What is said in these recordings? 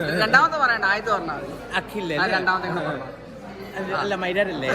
രണ്ടാമത്തെ പറയണ്ട ആദ്യത്തെ പറഞ്ഞാൽ അഖില്ലേ രണ്ടാമത്തെ കൂടെ. അല്ല മൈരാരല്ലേ?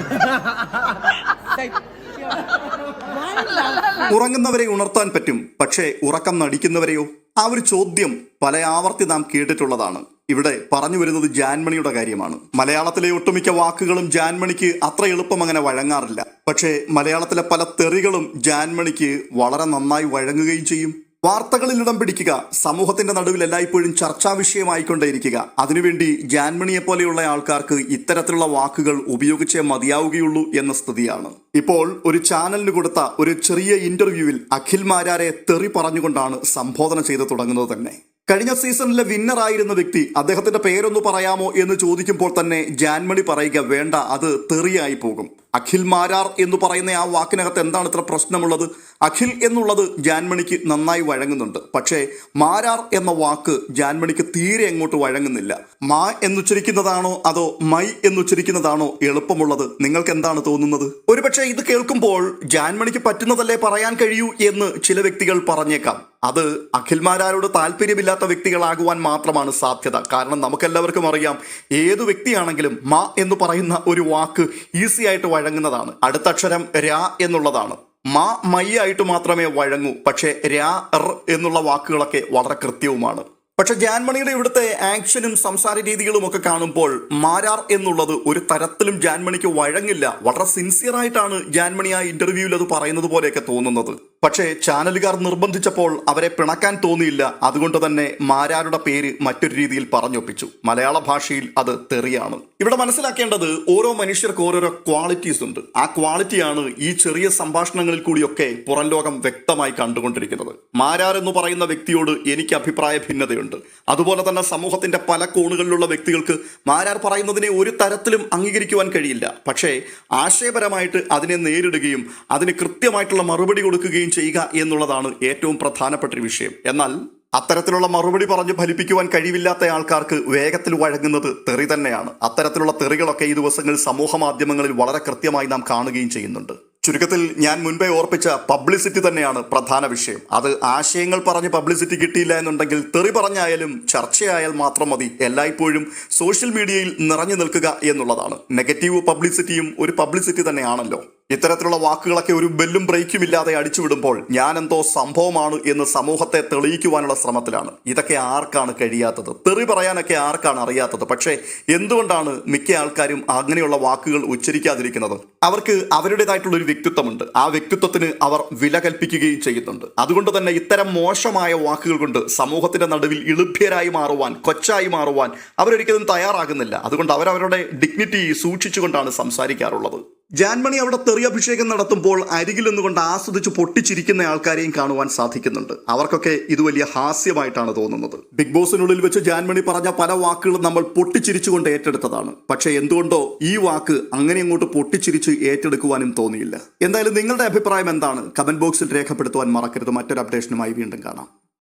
ഉറങ്ങുന്നവരെ ഉണർത്താൻ പറ്റും പക്ഷേ ഉറക്കം നടിക്കുന്നവരെയോ? ആ ഒരു ചോദ്യം പല ആവർത്തി നാം കേട്ടിട്ടുള്ളതാണ്. ഇവിടെ പറഞ്ഞു വരുന്നത് ജാൻമണിയുടെ കാര്യമാണ്. മലയാളത്തിലെ ഒട്ടുമിക്ക വാക്കുകളും ജാൻമണിക്ക് അത്ര എളുപ്പം അങ്ങനെ വഴങ്ങാറില്ല. പക്ഷേ മലയാളത്തിലെ പല തെറികളും ജാൻമണിക്ക് വളരെ നന്നായി വഴങ്ങുകയും ചെയ്യും. വാർത്തകളിൽ ഇടം പിടിക്കുക. സമൂഹത്തിന്റെ നടുവിൽ എല്ലായ്പ്പോഴും ചർച്ചാ വിഷയമായിക്കൊണ്ടേയിരിക്കുക. അതിനുവേണ്ടി ജാൻമണിയെ പോലെയുള്ള ആൾക്കാർക്ക് ഇത്തരത്തിലുള്ള വാക്കുകൾ ഉപയോഗിച്ചേ മതിയാവുകയുള്ളൂ എന്ന സ്ഥിതിയാണ്. ഇപ്പോൾ ഒരു ചാനലിന് കൊടുത്ത ഒരു ചെറിയ ഇന്റർവ്യൂവിൽ അഖിൽ മാരാരെ തെറി പറഞ്ഞുകൊണ്ടാണ് സംബോധന ചെയ്തു തുടങ്ങുന്നത് തന്നെ. കഴിഞ്ഞ സീസണിലെ വിന്നർ ആയിരുന്ന വ്യക്തി അദ്ദേഹത്തിന്റെ പേരൊന്ന് പറയാമോ എന്ന് ചോദിക്കുമ്പോൾ തന്നെ ജാൻമണി പറയുക വേണ്ട അത് തെറിയായി പോകും. അഖിൽ മാരാർ എന്ന് പറയുന്ന ആ വാക്കിനകത്ത് എന്താണ് ഇത്ര പ്രശ്നമുള്ളത്? അഖിൽ എന്നുള്ളത് ജാൻമണിക്ക് നന്നായി വഴങ്ങുന്നുണ്ട്. പക്ഷേ മാരാർ എന്ന വാക്ക് ജാൻമണിക്ക് തീരെ അങ്ങോട്ട് വഴങ്ങുന്നില്ല. മാ എന്നുച്ചരിക്കുന്നതാണോ അതോ മൈ എന്നുച്ചരിക്കുന്നതാണോ എളുപ്പമുള്ളത്? നിങ്ങൾക്ക് എന്താണ് തോന്നുന്നത്? ഒരുപക്ഷെ ഇത് കേൾക്കുമ്പോൾ ജാൻമണിക്ക് പറ്റുന്നതല്ലേ പറയാൻ കഴിയൂ എന്ന് ചില വ്യക്തികൾ പറഞ്ഞേക്കാം. അത് അഖിൽമാരാരോട് താല്പര്യമില്ലാത്ത വ്യക്തികളാകുവാൻ മാത്രമാണ് സാധ്യത. കാരണം നമുക്കെല്ലാവർക്കും അറിയാം ഏത് വ്യക്തിയാണെങ്കിലും മാ എന്ന് പറയുന്ന ഒരു വാക്ക് ഈസി ആയിട്ട് വഴങ്ങുന്നതാണ്. അടുത്ത അക്ഷരം രാ എന്നുള്ളതാണ്. മ മൈ ആയിട്ട് മാത്രമേ വഴങ്ങൂ. പക്ഷേ രാ ർ എന്നുള്ള വാക്കുകളൊക്കെ വളരെ കൃത്യവുമാണ്. പക്ഷെ ജാൻമണിയുടെ ഇവിടുത്തെ ആക്ഷനും സംസാര രീതികളും ഒക്കെ കാണുമ്പോൾ മാരാർ എന്നുള്ളത് ഒരു തരത്തിലും ജാൻമണിക്ക് വഴങ്ങില്ല. വളരെ സിൻസിയറായിട്ടാണ് ജാൻമണി ആ ഇന്റർവ്യൂവിൽ അത് പറയുന്നത് പോലെയൊക്കെ തോന്നുന്നത്. പക്ഷേ ചാനലുകാർ നിർബന്ധിച്ചപ്പോൾ അവരെ പിണക്കാൻ തോന്നിയില്ല. അതുകൊണ്ട് തന്നെ മാരാരുടെ പേര് മറ്റൊരു രീതിയിൽ പറഞ്ഞൊപ്പിച്ചു. മലയാള ഭാഷയിൽ അത് തെറിയാണ്. ഇവിടെ മനസ്സിലാക്കേണ്ടത് ഓരോ മനുഷ്യർക്ക് ഓരോരോ ക്വാളിറ്റീസ് ഉണ്ട്. ആ ക്വാളിറ്റിയാണ് ഈ ചെറിയ സംഭാഷണങ്ങളിൽ കൂടിയൊക്കെ പുറം ലോകം വ്യക്തമായി കണ്ടുകൊണ്ടിരിക്കുന്നത്. മാരാർ എന്ന് പറയുന്ന വ്യക്തിയോട് എനിക്ക് അഭിപ്രായ ഭിന്നതയുണ്ട്. അതുപോലെ തന്നെ സമൂഹത്തിന്റെ പല കോണുകളിലുള്ള വ്യക്തികൾക്ക് മാരാർ പറയുന്നതിനെ ഒരു തരത്തിലും അംഗീകരിക്കുവാൻ കഴിയില്ല. പക്ഷേ ആശയപരമായിട്ട് അതിനെ നേരിടുകയും അതിന് കൃത്യമായിട്ടുള്ള മറുപടി കൊടുക്കുകയും ചെയ്യുക എന്നുള്ളതാണ് ഏറ്റവും പ്രധാനപ്പെട്ട ഒരു വിഷയം. എന്നാൽ അത്തരത്തിലുള്ള മറുപടി പറഞ്ഞ് ഫലിപ്പിക്കുവാൻ കഴിവില്ലാത്ത ആൾക്കാർക്ക് വേഗത്തിൽ വഴങ്ങുന്നത് തെറി തന്നെയാണ്. അത്തരത്തിലുള്ള തെറികളൊക്കെ ഈ ദിവസങ്ങളിൽ സമൂഹ മാധ്യമങ്ങളിൽ വളരെ കൃത്യമായി നാം കാണുകയും ചെയ്യുന്നുണ്ട്. ചുരുക്കത്തിൽ ഞാൻ മുൻപേ ഓർപ്പിച്ച പബ്ലിസിറ്റി തന്നെയാണ് പ്രധാന വിഷയം. അത് ആശയങ്ങൾ പറഞ്ഞ് പബ്ലിസിറ്റി കിട്ടിയില്ല എന്നുണ്ടെങ്കിൽ തെറി പറഞ്ഞായാലും ചർച്ചയായാൽ മാത്രം മതി. എല്ലായ്പ്പോഴും സോഷ്യൽ മീഡിയയിൽ നിറഞ്ഞു നിൽക്കുക എന്നുള്ളതാണ്. നെഗറ്റീവ് പബ്ലിസിറ്റിയും ഒരു പബ്ലിസിറ്റി തന്നെയാണല്ലോ. ഇത്തരത്തിലുള്ള വാക്കുകളൊക്കെ ഒരു ബെല്ലും ബ്രേക്കും ഇല്ലാതെ അടിച്ചുവിടുമ്പോൾ ഞാൻ എന്തോ സംഭവമാണ് എന്ന് സമൂഹത്തെ തെളിയിക്കുവാനുള്ള ശ്രമത്തിലാണ്. ഇതൊക്കെ ആർക്കാണ് കഴിയാത്തത്? തെറി പറയാനൊക്കെ ആർക്കാണ് അറിയാത്തത്? പക്ഷേ എന്തുകൊണ്ടാണ് മിക്ക ആൾക്കാരും അങ്ങനെയുള്ള വാക്കുകൾ ഉച്ചരിക്കാതിരിക്കുന്നത്? അവർക്ക് അവരുടേതായിട്ടുള്ള ഒരു വ്യക്തിത്വമുണ്ട്. ആ വ്യക്തിത്വത്തിന് അവർ വില കൽപ്പിക്കുകയും ചെയ്യുന്നുണ്ട്. അതുകൊണ്ട് തന്നെ ഇത്തരം മോശമായ വാക്കുകൾ കൊണ്ട് സമൂഹത്തിന്റെ നടുവിൽ ഇളുഭ്യരായി മാറുവാൻ കൊച്ചായി മാറുവാൻ അവരൊരിക്കലും തയ്യാറാകുന്നില്ല. അതുകൊണ്ട് അവരവരുടെ ഡിഗ്നിറ്റി സൂക്ഷിച്ചുകൊണ്ടാണ് സംസാരിക്കാറുള്ളത്. ജാൻമണി അവിടെ തെറി അഭിഷേകം നടത്തുമ്പോൾ അരികിൽ നിന്നുകൊണ്ട് ആസ്വദിച്ച് പൊട്ടിച്ചിരിക്കുന്ന ആൾക്കാരെയും കാണുവാൻ സാധിക്കുന്നുണ്ട്. അവർക്കൊക്കെ ഇത് വലിയ ഹാസ്യമായിട്ടാണ് തോന്നുന്നത്. ബിഗ് ബോസിനുള്ളിൽ വെച്ച് ജാൻമണി പറഞ്ഞ പല വാക്കുകളും നമ്മൾ പൊട്ടിച്ചിരിച്ചുകൊണ്ട് ഏറ്റെടുത്തതാണ്. പക്ഷെ എന്തുകൊണ്ടോ ഈ വാക്ക് അങ്ങനെ അങ്ങോട്ട് പൊട്ടിച്ചിരിച്ച് ഏറ്റെടുക്കുവാനും തോന്നിയില്ല. എന്തായാലും നിങ്ങളുടെ അഭിപ്രായം എന്താണ്? കമന്റ് ബോക്സിൽ രേഖപ്പെടുത്തുവാൻ മറക്കരുത്. മറ്റൊരു അപ്ഡേഷനുമായി വീണ്ടും കാണാം.